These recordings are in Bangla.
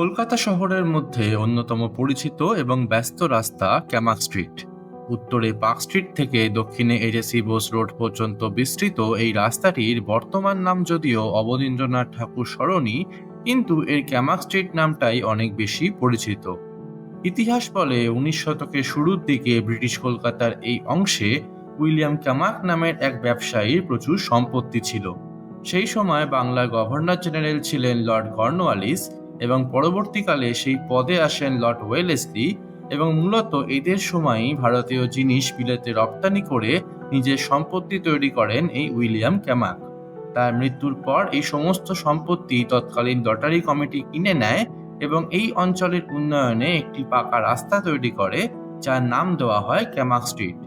কলকাতা শহরের মধ্যে অন্যতম পরিচিত এবং ব্যস্ত রাস্তা ক্যামাক স্ট্রিট। উত্তরে পার্ক স্ট্রিট থেকে দক্ষিণে এজেসি বোস রোড পর্যন্ত বিস্তৃত এই রাস্তাটির বর্তমান নাম যদিও অবনীন্দ্রনাথ ঠাকুর সরণি, কিন্তু এর ক্যামাক স্ট্রিট নামটাই অনেক বেশি পরিচিত। ইতিহাস বলে উনিশ শতকের শুরুর দিকে ব্রিটিশ কলকাতার এই অংশে উইলিয়াম ক্যামাক নামের এক ব্যবসায়ীর প্রচুর সম্পত্তি ছিল। সেই সময় বাংলার গভর্নর জেনারেল ছিলেন লর্ড কর্নওয়ালিস এবং পরবর্তীকালে সেই পদে আসেন লর্ড ওয়েলেসলি এবং মূলত এদের সময়ই ভারতীয় জিনিস বিলেতে রপ্তানি করে নিজের সম্পত্তি তৈরি করেন এই উইলিয়াম ক্যামাক। তার মৃত্যুর পর এই সমস্ত সম্পত্তি তৎকালীন লটারি কমিটি কিনে নেয় এবং এই অঞ্চলের উন্নয়নে একটি পাকা রাস্তা তৈরি করে, যার নাম দেওয়া হয় ক্যামাক স্ট্রিট।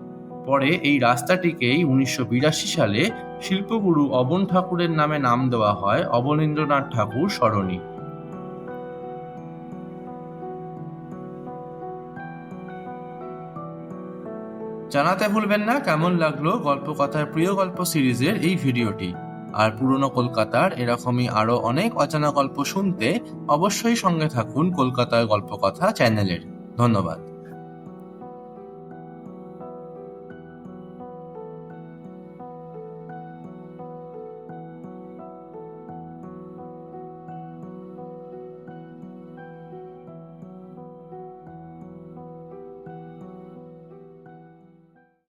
পরে এই রাস্তাটিকেই উনিশশো বিরাশি সালে শিল্পগুরু অবন ঠাকুরের নামে নাম দেওয়া হয় অবনীন্দ্রনাথ ঠাকুর সরণি। জানাতে ভুলবেন না কেমন লাগল গল্প কথার প্রিয় গল্প সিরিজের এই ভিডিওটি। আর পুরনো কলকাতার এরকমই আরও অনেক অজানা গল্প শুনতে অবশ্যই সঙ্গে থাকুন কলকাতার গল্প কথা চ্যানেলের। ধন্যবাদ।